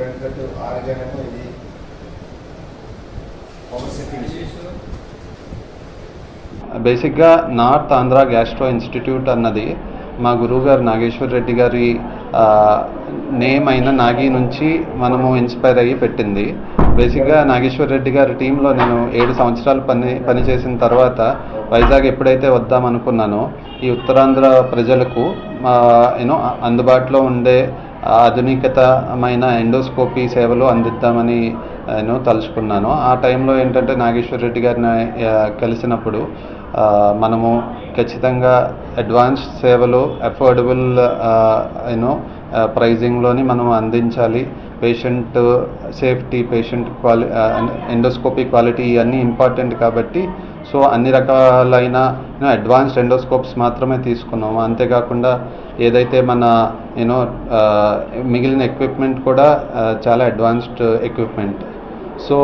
వెంకట్ ఇది. బేసిక్గా north Andhra gastro institute అన్నది మా గురువుగారు నాగేశ్వర్ రెడ్డి గారి నేమ్ అయిన నాగి నుంచి మనము ఇన్స్పైర్ అయ్యి పెట్టింది. బేసిక్గా నాగేశ్వర్ రెడ్డి గారి టీంలో నేను ఏడు సంవత్సరాలు పని పనిచేసిన తర్వాత వైజాగ్ ఎప్పుడైతే వద్దామనుకున్నానో ఈ ఉత్తరాంధ్ర ప్రజలకు యూనో అందుబాటులో ఉండే ఆధునికతమైన ఎండోస్కోపీ సేవలు అందిద్దామని నేను తలుచుకున్నాను. ఆ టైంలో ఏంటంటే నాగేశ్వర రెడ్డి గారిని కలిసినప్పుడు మనము ఖచ్చితంగా అడ్వాన్స్ సేవలు అఫోర్డబుల్ యూనో ప్రైజింగ్లోని మనం అందించాలి. Patient safety patient quali endoscopy quality ఇవన్నీ ఇంపార్టెంట్ కాబట్టి సో అన్ని రకాలైన అడ్వాన్స్డ్ ఎండోస్కోప్స్ మాత్రమే తీసుకున్నాము. అంతేకాకుండా ఏదైతే మన యూనో uh, మిగిలిన ఎక్విప్మెంట్ కూడా uh, చాలా అడ్వాన్స్డ్ ఎక్విప్మెంట్ సో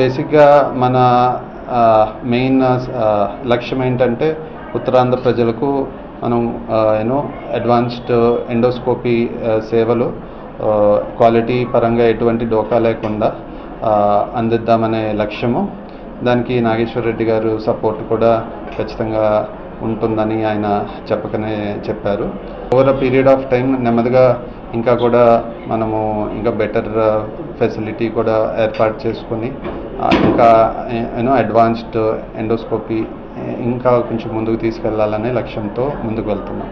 బేసిక్గా మన uh, మెయిన్ లక్ష్యం ఏంటంటే ఉత్తరాంధ్ర ప్రజలకు మనం యూనో అడ్వాన్స్డ్ ఎండోస్కోపీ సేవలు క్వాలిటీ పరంగా ఎటువంటి డోకా లేకుండా అందిద్దామనే లక్ష్యము. దానికి నాగేశ్వర రెడ్డి గారు సపోర్ట్ కూడా ఖచ్చితంగా ఉంటుందని ఆయన చెప్పకనే చెప్పారు. Over a period of time నెమ్మదిగా ఇంకా కూడా మనము ఇంకా బెటర్ ఫెసిలిటీ కూడా ఏర్పాటు చేసుకొని ఇంకా యూనో అడ్వాన్స్డ్ ఎండోస్కోపీ ఇంకా కొంచెం ముందుకు తీసుకెళ్ళాలనే లక్ష్యంతో ముందుకు వెళ్తున్నాం.